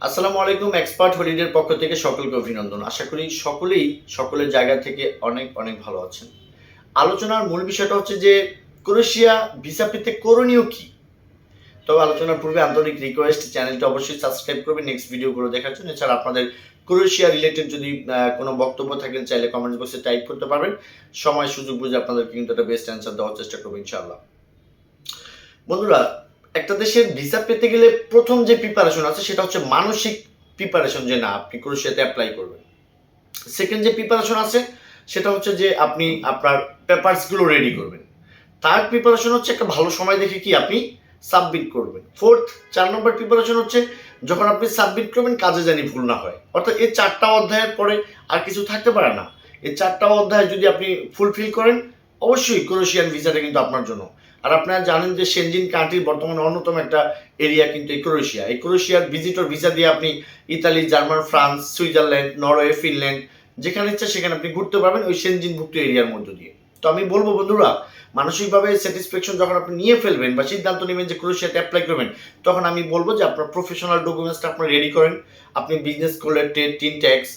আসসালামু আলাইকুম এক্সপার্ট হলিডের পক্ষ থেকে সকলকে অভিনন্দন। আশা করি সকলেই সকলের জায়গা থেকে অনেক অনেক ভালো আছেন। আলোচনার মূল বিষয়টা হচ্ছে যে, ক্রোয়েশিয়া ভিসা পেতে করণীয় কি? তবে আলোচনার পূর্বে আন্তরিক রিকোয়েস্ট চ্যানেলটা অবশ্যই সাবস্ক্রাইব করবেন নেক্সট ভিডিওগুলো দেখার জন্য। এছাড়া আপনাদের ক্রোয়েশিয়া রিলেটেড যদি কোনো বক্তব্য থাকেন, চাইলে কমেন্ট বক্সে টাইপ করতে পারবেন। সময়, সুযোগ বুঝে আপনাদেরকে কিন্তু একটা বেস্ট অ্যান্সার দেওয়ার চেষ্টা করব, ইনশাআল্লাহ। বন্ধুরা একটা দেশের ভিসা পেতে গেলে প্রথম যে প্রিপারেশন আছে সেটা হচ্ছে মানসিক প্রিপারেশন যে না, আপনি ক্রোয়েশিয়াতে অ্যাপ্লাই করবেন। সেকেন্ড যে প্রিপারেশন আছে সেটা হচ্ছে যে আপনি আপনার পেপারসগুলো রেডি করবেন। থার্ড প্রিপারেশন হচ্ছে একটা ভালো সময় দেখে কি আপনি সাবমিট করবেন। ফোর্থ চার নম্বর প্রিপারেশন হচ্ছে যখন আপনি সাবমিট করবেন, কাজে জানি ভুল না হয়। অর্থাৎ এই চারটা অধ্যায়ের পরে আর কিছু থাকতে পারে না। এই চারটা অধ্যায় যদি আপনি ফুলফিল করেন অবশ্যই ক্রোয়েশিয়ান ভিসাটা কিন্তু আপনার জন্য। আর আপনারা জানেন যে সেনজিন কান্ট্রির বর্তমানে অন্যতম একটা এরিয়া কিন্তু এই ক্রোয়েশিয়া এই ক্রোয়েশিয়ার ভিজিটর ভিসা দিয়ে আপনি Italy German France Switzerland Norway Finland যেখানে ইচ্ছা সেখানে আপনি ঘুরতে পারবেন ওই সেনজিনভুক্ত এরিয়ার মধ্য দিয়ে। তো আমি বলব বন্ধুরা, মানসিকভাবে স্যাটিসফ্যাকশন যখন আপনি নিয়ে ফেলবেন বা সিদ্ধান্ত নেবেন যে ক্রোয়েশিয়াতে অ্যাপ্লাই করবেন, তখন আমি বলব যে আপনার প্রফেশনাল ডকুমেন্টসটা আপনার রেডি করেন। আপনি বিজনেস করলে টিন ট্যাক্স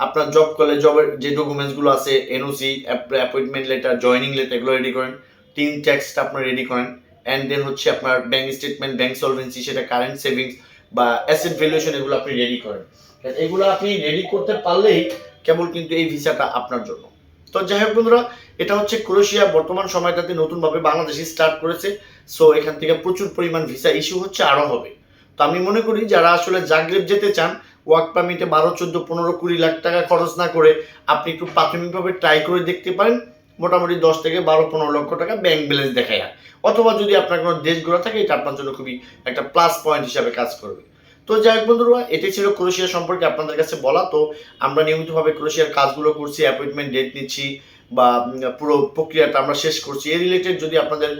আপনার জব করলে জবের যে ডকুমেন্টসগুলো আছে NOC appointment letter joining letter এগুলো রেডি করেন। তিন ট্যাক্সটা আপনার রেডি করেন। অ্যান্ড দেন হচ্ছে আপনার ব্যাংক স্টেটমেন্ট ব্যাংক সলভেন্সি সেটা কারেন্ট সেভিংস বা অ্যাসেট ভ্যালুয়েশন এগুলো আপনি রেডি করেন। এগুলো আপনি রেডি করতে পারলেই কেবল কিন্তু এই ভিসাটা আপনার জন্য। তো যাই হোক বন্ধুরা, এটা হচ্ছে ক্রোয়েশিয়া, বর্তমান সময়টাতে নতুনভাবে বাংলাদেশে স্টার্ট করেছে। সো এখান থেকে প্রচুর পরিমাণ ভিসা ইস্যু হচ্ছে আরও হবে। তো আমি মনে করি যারা আসলে জাগরেব যেতে চান ওয়ার্ক পারমিটে বারো, চোদ্দ, পনেরো, কুড়ি লাখ টাকা খরচ না করে আপনি একটু প্রাথমিকভাবে ট্রাই করে দেখতে পারেন, মোটামুটি দশ থেকে বারো, পনেরো লক্ষ টাকা ব্যাংক ব্যালেন্স দেখা দেখায় অথবা যদি আপনার কোনো দেশ ঘোরা থাকে, এটা আপনার জন্য খুবই একটা প্লাস পয়েন্ট হিসাবে কাজ করবে। তো যাই হোক বন্ধুরা, এটাই ছিল ক্রোশিয়া সম্পর্কে আপনাদের কাছে বলা। তো আমরা নিয়মিতভাবে ক্রোয়েশিয়ার কাজগুলো করছি অ্যাপয়েন্টমেন্ট ডেট নিচ্ছি বা পুরো প্রক্রিয়াটা আমরা শেষ করছি। এই রিলেটেড যদি আপনাদের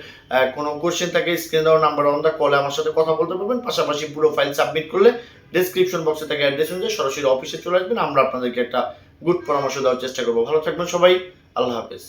কোনো কোশ্চেন থাকে স্ক্রিন দেওয়ার নাম্বার অন দ্য কলে আমার সাথে কথা বলতে পারবেন পাশাপাশি পুরো ফাইল সাবমিট করলে ডিসক্রিপশন বক্সে থেকে অ্যাড্রেস অনুযায়ী সরাসরি অফিসে চলে আসবেন। আমরা আপনাদেরকে একটা গুড পরামর্শ দেওয়ার চেষ্টা করব। ভালো থাকবেন সবাই। আল্লাহ হাফেজ।